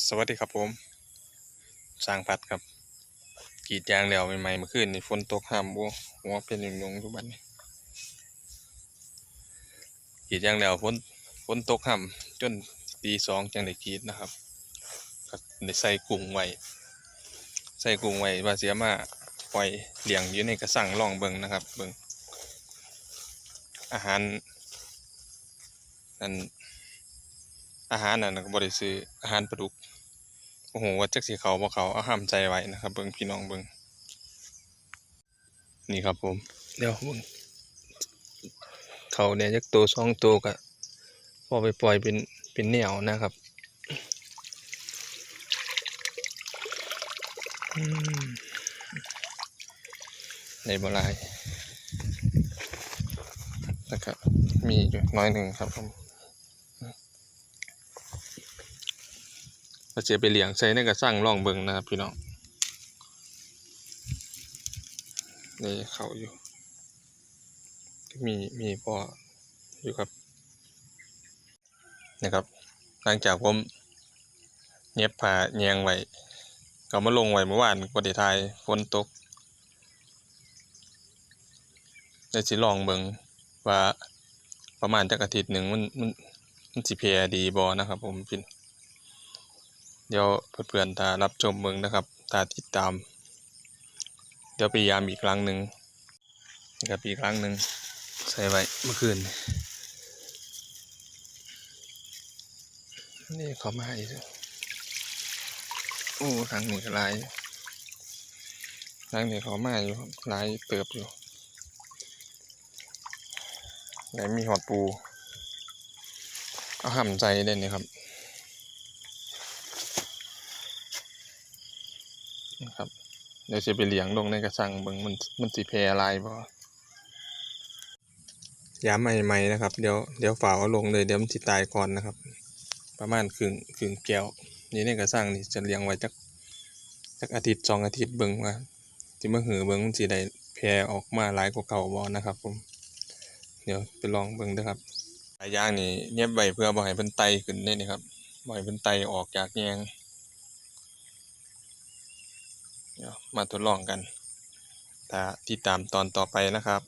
สวัสดีครับผม สร้างพัดครับกรีดยางแล้วใหม่ๆเมื่อคืนนี่ฝนตกห้ามบัวหัวเป็นหยงๆทุกบัดนี้กรีดยางแล้วฝนฝนตกห้ามจนตีสองจังได้กรีดนะครับก็ได้ใส่กุ้งไว้ใส่กุ้งไว้ว่าเสียมาปล่อยเลี้ยงอยู่ในกระสังลองเบิงนะครับเบิงอาหารนั่น อาหารนั่นก็บ่ได้ซื้ออาหารปลาดุกโอ้โหว่าจักสีเขาบ่เขาเอาห้ามใจไว้นะครับเบิ่งพี่น้องเบิ่งนี่ครับผม เดี๋ยวเบิ่งเขาเนี่ยจักตัวสองตัวก็พอไปปล่อยเป็นเป็นแนวนะครับในบ่ลายนะครับมีอยู่น้อยหนึ่งครับผม ก็จะไปเลี้ยงใส่ในกระสังล่องเบิงนะครับพี่น้องนี่เขาอยู่ มีมีพ่ออยู่ครับนะครับ หลังจากผมเย็บผ้าแยงไว้ก็มาลงไว้เมื่อวานก็ได้ทายฝนตกได้สิลองเบิงว่าประมาณจักอาทิตย์หนึ่งมันมันมันสิเพลดีบอนะครับผมพี่ เดี๋ยวเพื่อนๆถ้ารับชมเมืองนะครับถ้าติดตาม เดี๋ยวพยายามอีกครั้งหนึ่งนะครับอีกครั้งหนึ่งใส่ไว้เมื่อคืน นี่เขามาอีกแล้วโอ้ทางนี้ก็หลายอยู่ทางนี้เขามาอยู่หลายเติบอยู่ไหนมีหอดปู เอาห่ำใจเด่นนี่ครับ นะครับเดี๋ยวจะไปเลี้ยงลงในกระสังเบิ่งมันมันสิแพร่หลายบ่ย้ำใหม่ๆนะครับ เดี๋ยวเดี๋ยวฝาเอาลงเลยเดี๋ยวมันสิตายก่อนนะครับ ประมาณครึ่งครึ่งแก้วนี่ในกระสังนี่จะเลี้ยงไว้จักจักอาทิตย์สองอาทิตย์เบิ่งว่าสิมาหือเบิ่งมันสิได้แพร่ออกมาหลายกว่าเก่าบ่นะครับ ผม เดี๋ยวไปลองเบิ่งด้อครับลายางนี่เย็บไว้เพื่อบ่ให้เพิ่นไตขึ้นได้นี่ครับบ่ให้เพิ่นไตออกจากแยง มาทดลองกันถ้าติดตามตอนต่อไปนะครับ